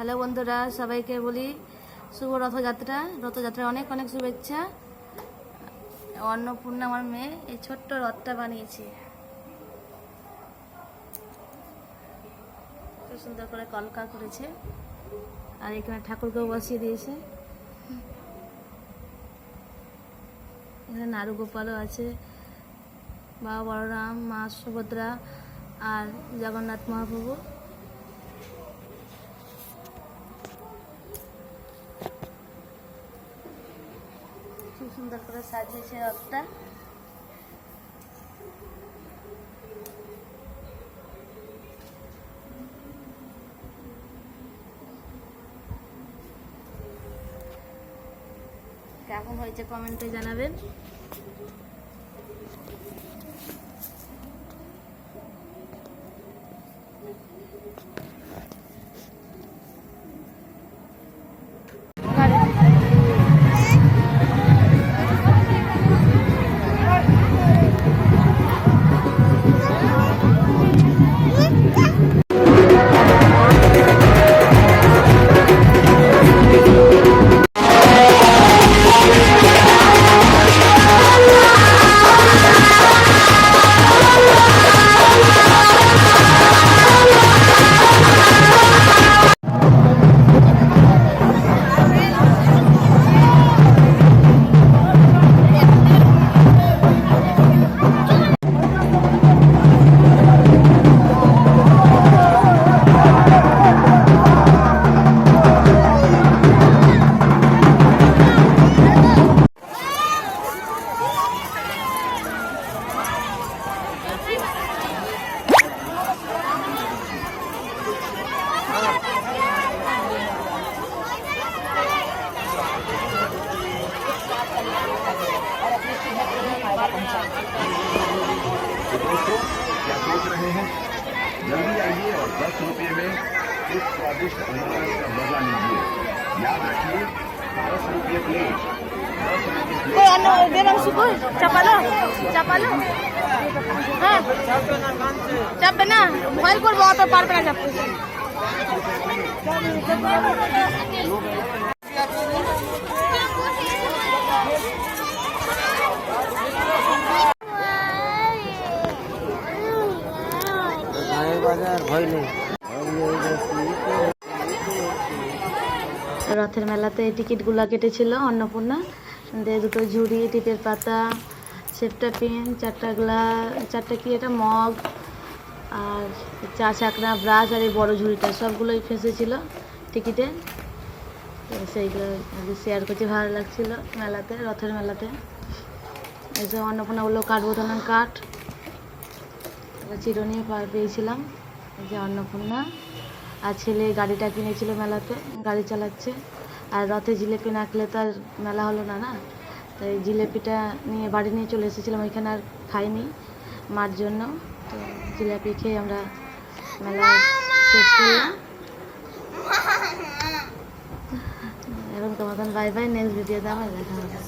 Hello বন্ধুরা, সবাইকে বলি শুভ রথযাত্রা। রথযাত্রার অনেক অনেক শুভেচ্ছা। অন্নপূর্ণা আমার মেয়ে, এই ছোট্ট রথটা বানিয়েছে। খুব সুন্দর করে কলকা করেছে। আর এখানে ঠাকুরকেও বসিয়ে দিয়েছে। এখানে নারু গোপালও আছে। বাবা বলরাম, মা সুভদ্রা আর জগন্নাথ মহাপ্রভু। সুন্দর করে সাজিয়েছে রথটা। কেমন হয়েছে কমেন্টে জানাবেন। बेहद दोस्तों क्या सोच रहे हैं? जल्दी आइए और दस रुपये में इस स्वादिष्ट अनारस का मज़ा लीजिए। याद रखिए दस रुपये प्लेट दस रुपये प्लेट चपलो चपलो। हाँ। चप ना भर बहुत पार पड़ा चप রথের মেলাতে টিকিটগুলো কেটেছিল অন্নপূর্ণা। দিয়ে দুটো ঝুড়ি, টিপের পাতা সেপটা পেন, চারটা গ্লা, চারটা কি এটা? মগ, আর চা চাকরা ব্রাশ আর এই বড়ো ঝুড়িটা সবগুলোই ফেসেছিল টিকিটে। সেইগুলো শেয়ার করছি, ভালো লাগছিল মেলাতে, রথের মেলাতে। এইসব অন্নপূর্ণাগুলো কাটবো তখন কাঠ। তারপর চিরুনিও পা পেয়েছিলাম যে অন্নপূর্ণা। আর ছেলে গাড়িটা কিনেছিল মেলাতে, গাড়ি চালাচ্ছে। আর রথে জিলেপি না খেলে তো আর মেলা হলো না না? তাই জিলেপিটা নিয়ে বাড়ি নিয়ে চলে এসেছিলাম, ওইখানে আর খাইনি মার জন্য। তো জিলাপি খেয়ে আমরা মেলা শেষ করলাম। এখন তোমাদের বাই বাই নেক্সট ভিডিওতে আমার দেখা হবে।